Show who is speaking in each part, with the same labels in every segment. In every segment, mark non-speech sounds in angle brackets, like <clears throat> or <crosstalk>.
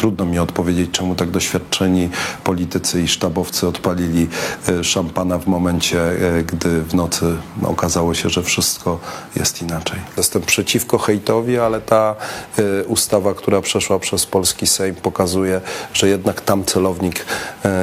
Speaker 1: Trudno mi odpowiedzieć, czemu tak doświadczeni politycy i sztabowcy odpalili e, szampana w momencie, e, gdy w nocy okazało się, że wszystko jest inaczej. Jestem przeciwko hejtowi, ale ta e, ustawa, która przeszła przez polski Sejm pokazuje, że jednak tam celownik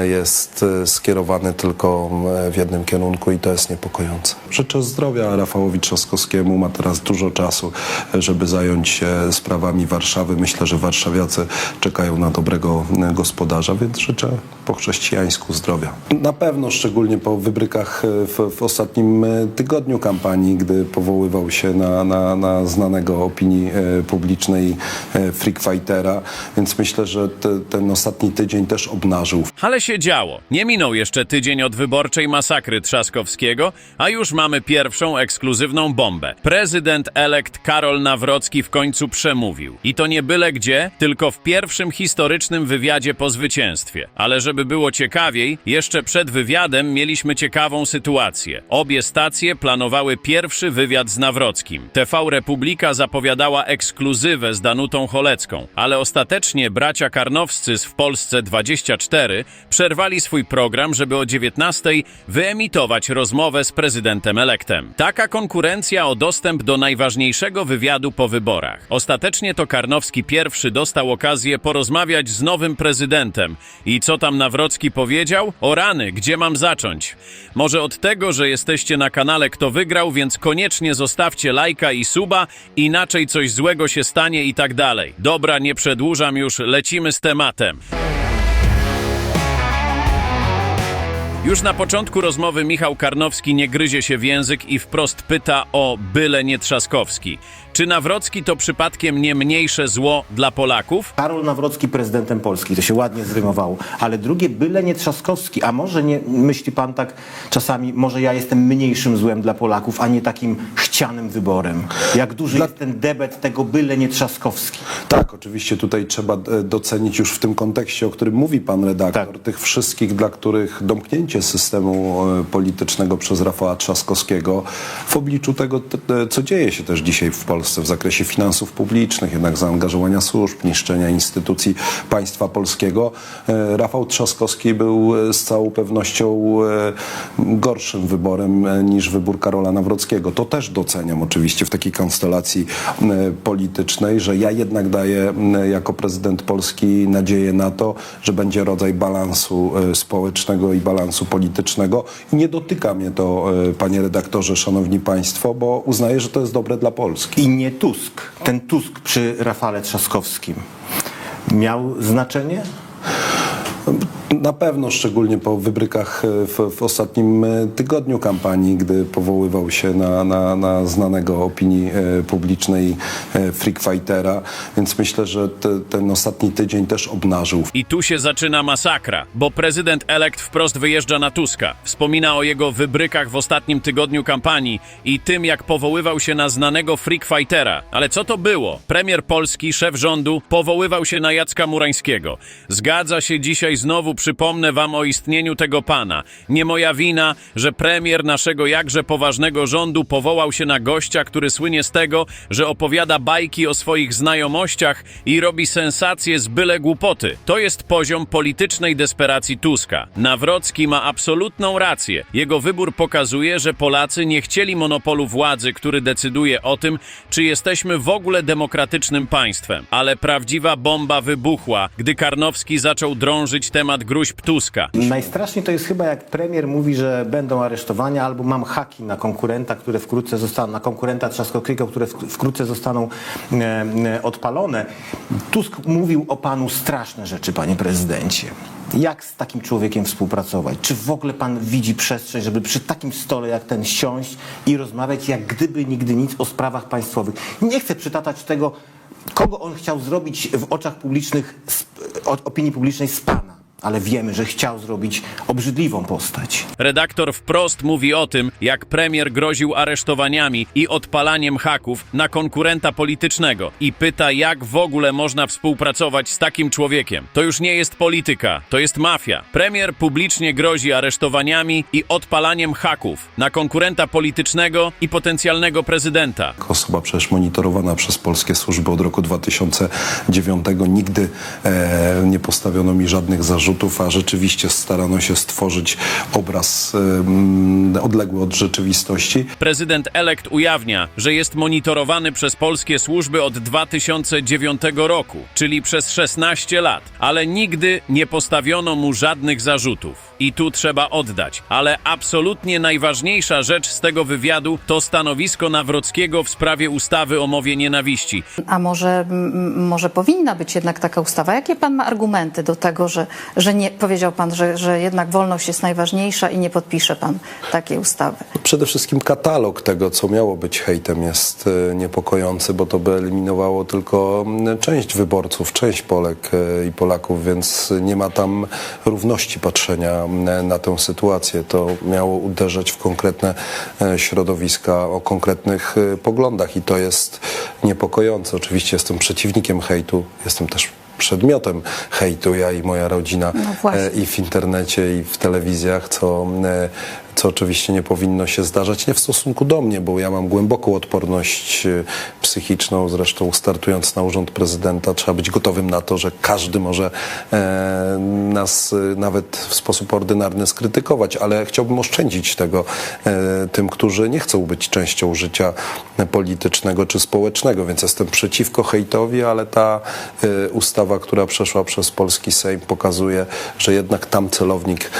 Speaker 1: jest skierowany tylko w jednym kierunku i to jest niepokojące. Życzę zdrowia Rafałowi Trzaskowskiemu. Ma teraz dużo czasu, żeby zająć się sprawami Warszawy. Myślę, że warszawiacy czekają na dobrego e, gospodarza, więc życzę po chrześcijańsku zdrowia. Na pewno, szczególnie po wybrykach e, w, w ostatnim e, tygodniu kampanii, gdy powoływał się na, na, na znanego opinii publicznej e, freak fightera, więc myślę, że te, ten ostatni tydzień też obnażył
Speaker 2: Ale się działo. Nie minął jeszcze tydzień od wyborczej masakry Trzaskowskiego, a już mamy pierwszą ekskluzywną bombę. Prezydent elekt Karol Nawrocki w końcu przemówił. I to nie byle gdzie, tylko w pierwszym historycznym wywiadzie po zwycięstwie. Ale żeby było ciekawiej, jeszcze przed wywiadem mieliśmy ciekawą sytuację. Obie stacje planowały pierwszy wywiad z Nawrockim. TV Republika zapowiadała ekskluzywę z Danutą Cholecką, ale ostatecznie bracia Karnowscy z W Polsce 24 przerwali swój program, żeby o 19 wyemitować rozmowę z prezydentem elektem. Taka konkurencja o dostęp do najważniejszego wywiadu po wyborach. Ostatecznie to Karnowski pierwszy dostał okazję porozmawiać z nowym prezydentem. I co tam Nawrocki powiedział? O rany, gdzie mam zacząć? Może od tego, że jesteście na kanale Kto Wygrał, więc koniecznie zostawcie lajka i suba, inaczej coś złego się stanie i tak dalej. Dobra, nie przedłużam już, lecimy z tematem. Już na początku rozmowy Michał Karnowski nie gryzie się w język i wprost pyta o byle nie Trzaskowski. Czy Nawrocki to przypadkiem nie mniejsze zło dla Polaków?
Speaker 3: Karol Nawrocki prezydentem Polski, to się ładnie zrymowało, ale drugie byle nie Trzaskowski, a może nie, myśli pan tak czasami, może ja jestem mniejszym złem dla Polaków, a nie takim chcianym wyborem. Jak duży jest ten debet tego byle nie Trzaskowski.
Speaker 1: Tak, oczywiście tutaj trzeba e, docenić już w tym kontekście, o którym mówi pan redaktor,
Speaker 3: Tak.
Speaker 1: tych wszystkich, dla których domknięcie systemu e, politycznego przez Rafała Trzaskowskiego w obliczu tego, e, co dzieje się też dzisiaj w Polsce w zakresie finansów publicznych, jednak zaangażowania służb, niszczenia instytucji państwa polskiego, e, Rafał Trzaskowski był e, z całą pewnością e, gorszym wyborem niż wybór Karola Nawrockiego. To też doceniam oczywiście w takiej konstelacji politycznej, że ja jednak daję jako prezydent Polski nadzieję na to, że będzie rodzaj balansu społecznego i balansu politycznego. I nie dotyka mnie to, panie redaktorze, szanowni państwo, bo uznaję, że to jest dobre dla Polski.
Speaker 3: I nie Tusk, ten Tusk przy Rafale Trzaskowskim. Miał znaczenie?
Speaker 1: Na pewno, szczególnie po wybrykach e, w, w ostatnim e, tygodniu kampanii, gdy powoływał się na, na, na znanego opinii e, publicznej e, freak fightera, więc myślę, że te, ten ostatni tydzień też obnażył
Speaker 2: I tu się zaczyna masakra, bo prezydent elekt wprost wyjeżdża na Tuska. Wspomina o jego wybrykach w ostatnim tygodniu kampanii i tym, jak powoływał się na znanego freak fightera. Ale co to było? Premier Polski, szef rządu, powoływał się na Jacka Murańskiego. Zgadza się dzisiaj znowu, przypomnę wam o istnieniu tego pana. Nie moja wina, że premier naszego jakże poważnego rządu powołał się na gościa, który słynie z tego, że opowiada bajki o swoich znajomościach i robi sensacje z byle głupoty. To jest poziom politycznej desperacji Tuska. Nawrocki ma absolutną rację. Jego wybór pokazuje, że Polacy nie chcieli monopolu władzy, który decyduje o tym, czy jesteśmy w ogóle demokratycznym państwem. Ale prawdziwa bomba wybuchła, gdy Karnowski zaczął drążyć temat gruźb Tuska.
Speaker 3: Najstraszniej to jest chyba jak premier mówi, że będą aresztowania albo mam haki na konkurenta, które wkrótce zostaną, na konkurenta Trzaskowskiego, które wk- wkrótce zostaną e, e, odpalone. Tusk mówił o panu straszne rzeczy, panie prezydencie. Jak z takim człowiekiem współpracować? Czy w ogóle pan widzi przestrzeń, żeby przy takim stole jak ten siąść i rozmawiać jak gdyby nigdy nic o sprawach państwowych? Nie chcę przytaczać tego, kogo on chciał zrobić w oczach publicznych, opinii publicznej z pana. Ale wiemy, że chciał zrobić obrzydliwą postać.
Speaker 2: Redaktor wprost mówi o tym, jak premier groził aresztowaniami i odpalaniem haków na konkurenta politycznego i pyta, jak w ogóle można współpracować z takim człowiekiem. To już nie jest polityka, to jest mafia. Premier publicznie grozi aresztowaniami i odpalaniem haków na konkurenta politycznego i potencjalnego prezydenta.
Speaker 1: Osoba przecież monitorowana przez polskie służby od roku 2009. Nigdy e, nie postawiono mi żadnych zarzutów, a rzeczywiście starano się stworzyć obraz odległy od rzeczywistości.
Speaker 2: Prezydent elekt ujawnia, że jest monitorowany przez polskie służby od 2009 roku, czyli przez 16 lat, ale nigdy nie postawiono mu żadnych zarzutów. I tu trzeba oddać. Ale absolutnie najważniejsza rzecz z tego wywiadu to stanowisko Nawrockiego w sprawie ustawy o mowie nienawiści.
Speaker 4: A może, m, może powinna być jednak taka ustawa? Jakie pan ma argumenty do tego, że, że nie, powiedział pan, że, że jednak wolność jest najważniejsza i nie podpisze pan takiej ustawy?
Speaker 1: Przede wszystkim katalog tego, co miało być hejtem, jest e, niepokojący, bo to by eliminowało tylko część wyborców, część Polek e, i Polaków, więc nie ma tam równości patrzenia na tę sytuację. To miało uderzać w konkretne e, środowiska o konkretnych poglądach i to jest niepokojące. Oczywiście jestem przeciwnikiem hejtu, jestem też przedmiotem hejtu, ja i moja rodzina
Speaker 4: No
Speaker 1: e, i w internecie, i w telewizjach, co, e, co oczywiście nie powinno się zdarzać, nie w stosunku do mnie, bo ja mam głęboką odporność e, psychiczną, zresztą startując na urząd prezydenta trzeba być gotowym na to, że każdy może e, nas e, nawet w sposób ordynarny skrytykować, ale chciałbym oszczędzić tego tym, którzy nie chcą być częścią życia politycznego czy społecznego, więc jestem przeciwko hejtowi, ale ta ustawa, która przeszła przez polski Sejm pokazuje, że jednak tam celownik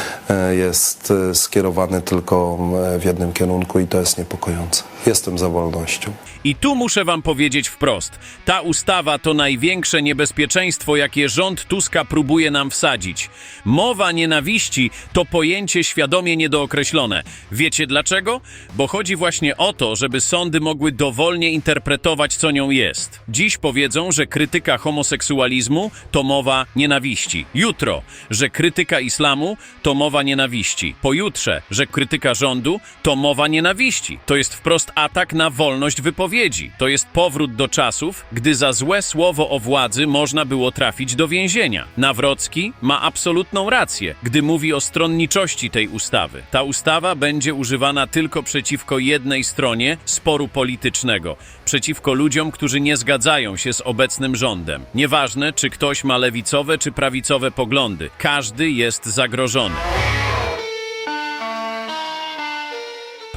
Speaker 1: jest skierowany tylko w jednym kierunku i to jest niepokojące. Jestem za wolnością.
Speaker 2: I tu muszę wam powiedzieć wprost. Ta ustawa to największe niebezpieczeństwo, jakie rząd Tuska próbuje nam wsadzić. Mowa nienawiści to pojęcie świadomie niedookreślone. Wiecie dlaczego? Bo chodzi właśnie o to, żeby sądy mogły dowolnie interpretować, co nią jest. Dziś powiedzą, że krytyka homoseksualizmu to mowa nienawiści. Jutro, że krytyka islamu to mowa nienawiści. Pojutrze, że krytyka rządu to mowa nienawiści. To jest wprost atak na wolność wypowiedzi. To jest powrót do czasów, gdy za złe słowo o władzy można było trafić do więzienia. Nawrocki ma absolutną rację, gdy mówi o stronniczości tej ustawy. Ta ustawa będzie używana tylko przeciwko jednej stronie sporu politycznego, przeciwko ludziom, którzy nie zgadzają się z obecnym rządem. Nieważne, czy ktoś ma lewicowe czy prawicowe poglądy, każdy jest zagrożony.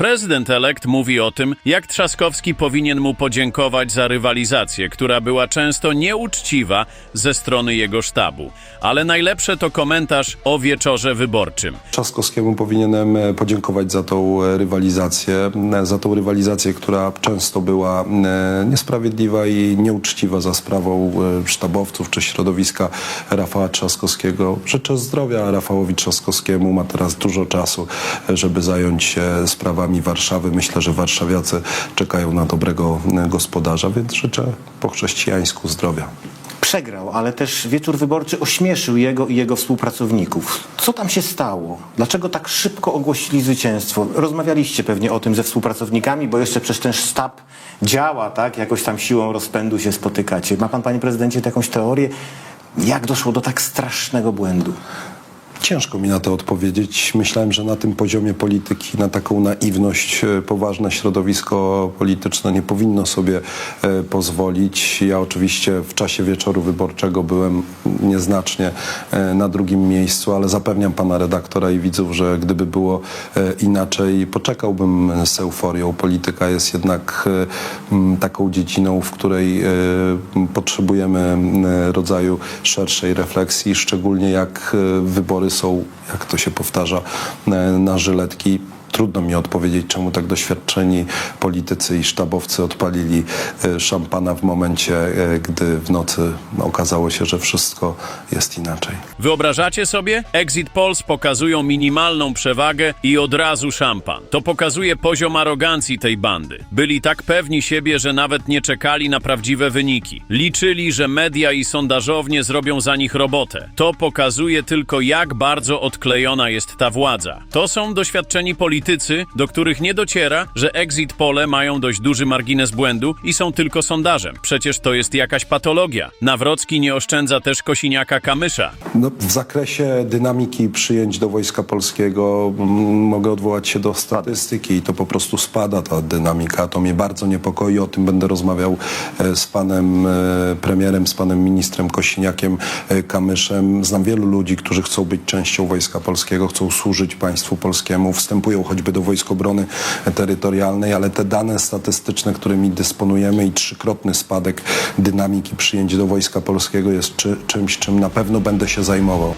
Speaker 2: Prezydent elekt mówi o tym, jak Trzaskowski powinien mu podziękować za rywalizację, która była często nieuczciwa ze strony jego sztabu. Ale najlepsze to komentarz o wieczorze wyborczym.
Speaker 1: Trzaskowskiemu powinienem e, podziękować za tą e, rywalizację, za tą rywalizację, która często była e, niesprawiedliwa i nieuczciwa za sprawą sztabowców czy środowiska Rafała Trzaskowskiego. Życzę zdrowia Rafałowi Trzaskowskiemu, ma teraz dużo czasu, żeby zająć się sprawami Warszawy. Myślę, że warszawiacy czekają na dobrego e, gospodarza, więc życzę po chrześcijańsku zdrowia.
Speaker 3: Przegrał, ale też wieczór wyborczy ośmieszył jego i jego współpracowników. Co tam się stało? Dlaczego tak szybko ogłosili zwycięstwo? Rozmawialiście pewnie o tym ze współpracownikami, bo jeszcze przecież ten sztab działa, tak? Jakoś tam siłą rozpędu się spotykacie. Ma pan, panie prezydencie, jakąś teorię? Jak doszło do tak strasznego błędu?
Speaker 1: Ciężko mi na to odpowiedzieć. Myślałem, że na tym poziomie polityki, na taką naiwność e, poważne środowisko polityczne nie powinno sobie e, pozwolić. Ja oczywiście w czasie wieczoru wyborczego byłem nieznacznie e, na drugim miejscu, ale zapewniam pana redaktora i widzów, że gdyby było inaczej, poczekałbym z euforią. Polityka jest jednak taką dziedziną, w której potrzebujemy rodzaju szerszej refleksji, szczególnie jak wybory są, jak to się powtarza, e, na żyletki. Trudno mi odpowiedzieć, czemu tak doświadczeni politycy i sztabowcy odpalili e, szampana w momencie, e, gdy w nocy okazało się, że wszystko jest inaczej.
Speaker 2: Wyobrażacie sobie? Exit polls pokazują minimalną przewagę i od razu szampan. To pokazuje poziom arogancji tej bandy. Byli tak pewni siebie, że nawet nie czekali na prawdziwe wyniki. Liczyli, że media i sondażownie zrobią za nich robotę. To pokazuje tylko, jak bardzo odklejona jest ta władza. To są doświadczeni politycy, do których nie dociera, że exit pole mają dość duży margines błędu i są tylko sondażem. Przecież to jest jakaś patologia. Nawrocki nie oszczędza też Kosiniaka Kamysza.
Speaker 1: No, w zakresie dynamiki przyjęć do Wojska Polskiego mm, mogę odwołać się do statystyki i to po prostu spada ta dynamika. To mnie bardzo niepokoi. O tym będę rozmawiał e, z panem e, premierem, z panem ministrem Kosiniakiem e, Kamyszem. Znam wielu ludzi, którzy chcą być częścią Wojska Polskiego, chcą służyć państwu polskiemu, wstępują choćby do Wojsk Obrony Terytorialnej, ale te dane statystyczne, którymi dysponujemy i trzykrotny spadek dynamiki przyjęć do Wojska Polskiego jest czy, czymś, czym na pewno będę się zajmował.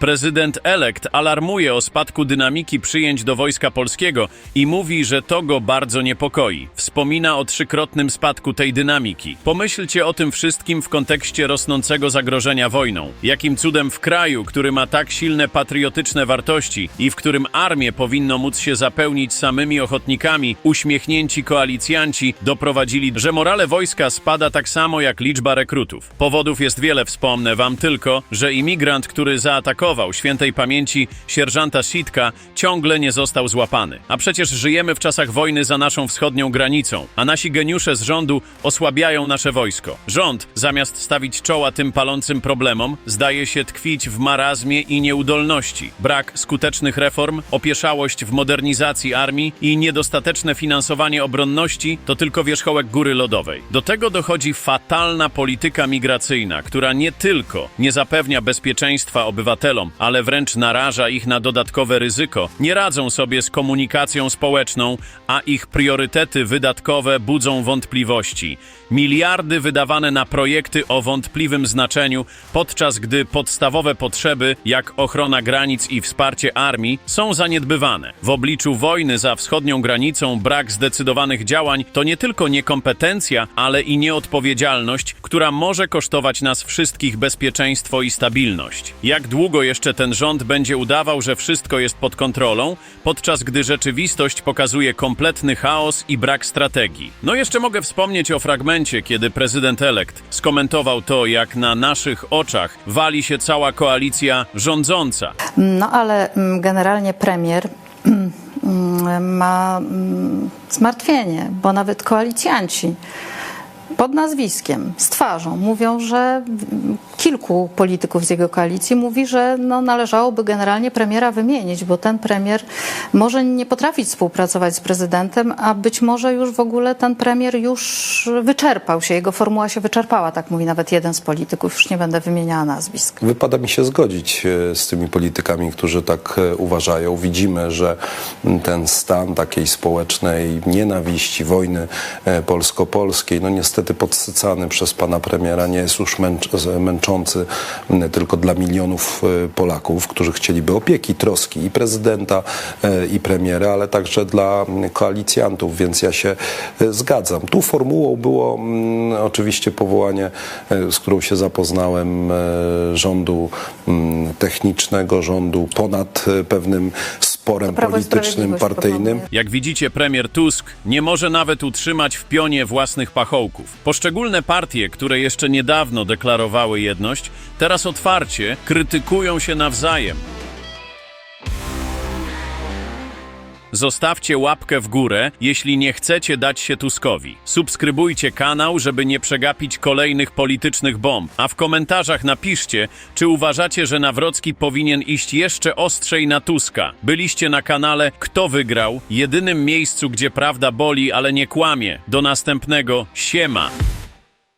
Speaker 2: Prezydent elekt alarmuje o spadku dynamiki przyjęć do Wojska Polskiego i mówi, że to go bardzo niepokoi. Wspomina o trzykrotnym spadku tej dynamiki. Pomyślcie o tym wszystkim w kontekście rosnącego zagrożenia wojną. Jakim cudem w kraju, który ma tak silne patriotyczne wartości i w którym armię powinno móc się zapełnić samymi ochotnikami, uśmiechnięci koalicjanci doprowadzili, że morale wojska spada tak samo jak liczba rekrutów. Powodów jest wiele, wspomnę wam tylko, że imigrant, który zaatakował świętej pamięci sierżanta Sitka, ciągle nie został złapany. A przecież żyjemy w czasach wojny za naszą wschodnią granicą, a nasi geniusze z rządu osłabiają nasze wojsko. Rząd, zamiast stawić czoła tym palącym problemom, zdaje się tkwić w marazmie i nieudolności. Brak skutecznych reform, opieszałość w modernizacji armii i niedostateczne finansowanie obronności to tylko wierzchołek góry lodowej. Do tego dochodzi fatalna polityka migracyjna, która nie tylko nie zapewnia bezpieczeństwa obywatelom, ale wręcz naraża ich na dodatkowe ryzyko. Nie radzą sobie z komunikacją społeczną, a ich priorytety wydatkowe budzą wątpliwości. Miliardy wydawane na projekty o wątpliwym znaczeniu, podczas gdy podstawowe potrzeby, jak ochrona granic i wsparcie armii, są zaniedbywane. W obliczu wojny za wschodnią granicą brak zdecydowanych działań to nie tylko niekompetencja, ale i nieodpowiedzialność, która może kosztować nas wszystkich bezpieczeństwo i stabilność. Jak długo jeszcze ten rząd będzie udawał, że wszystko jest pod kontrolą, podczas gdy rzeczywistość pokazuje kompletny chaos i brak strategii? No jeszcze mogę wspomnieć o fragmencie, kiedy prezydent elekt skomentował to, jak na naszych oczach wali się cała koalicja rządząca.
Speaker 4: No ale mm, generalnie premier <clears throat> mm, ma mm, zmartwienie, bo nawet koalicjanci pod nazwiskiem, z twarzą mówią, że kilku polityków z jego koalicji mówi, że no, należałoby generalnie premiera wymienić, bo ten premier może nie potrafić współpracować z prezydentem, a być może już w ogóle ten premier już wyczerpał się, jego formuła się wyczerpała, tak mówi nawet jeden z polityków, już nie będę wymieniała nazwisk.
Speaker 1: Wypada mi się zgodzić e, z tymi politykami, którzy tak e, uważają. Widzimy, że ten stan takiej społecznej nienawiści, wojny e, polsko-polskiej, no niestety podsycany przez pana premiera, nie jest już męcz, m, tylko dla milionów e, Polaków, którzy chcieliby opieki, troski i prezydenta, e, i premiera, ale także dla koalicjantów, więc ja się e, zgadzam. Tu formułą było oczywiście powołanie, z którą się zapoznałem, rządu technicznego, rządu ponad pewnym sporem politycznym, partyjnym.
Speaker 2: Jak widzicie, premier Tusk nie może nawet utrzymać w pionie własnych pachołków. Poszczególne partie, które jeszcze niedawno deklarowały jedność, teraz otwarcie krytykują się nawzajem. Zostawcie łapkę w górę, jeśli nie chcecie dać się Tuskowi. Subskrybujcie kanał, żeby nie przegapić kolejnych politycznych bomb. A w komentarzach napiszcie, czy uważacie, że Nawrocki powinien iść jeszcze ostrzej na Tuska. Byliście na kanale Kto wygrał? Jedynym miejscu, gdzie prawda boli, ale nie kłamie. Do następnego. Siema.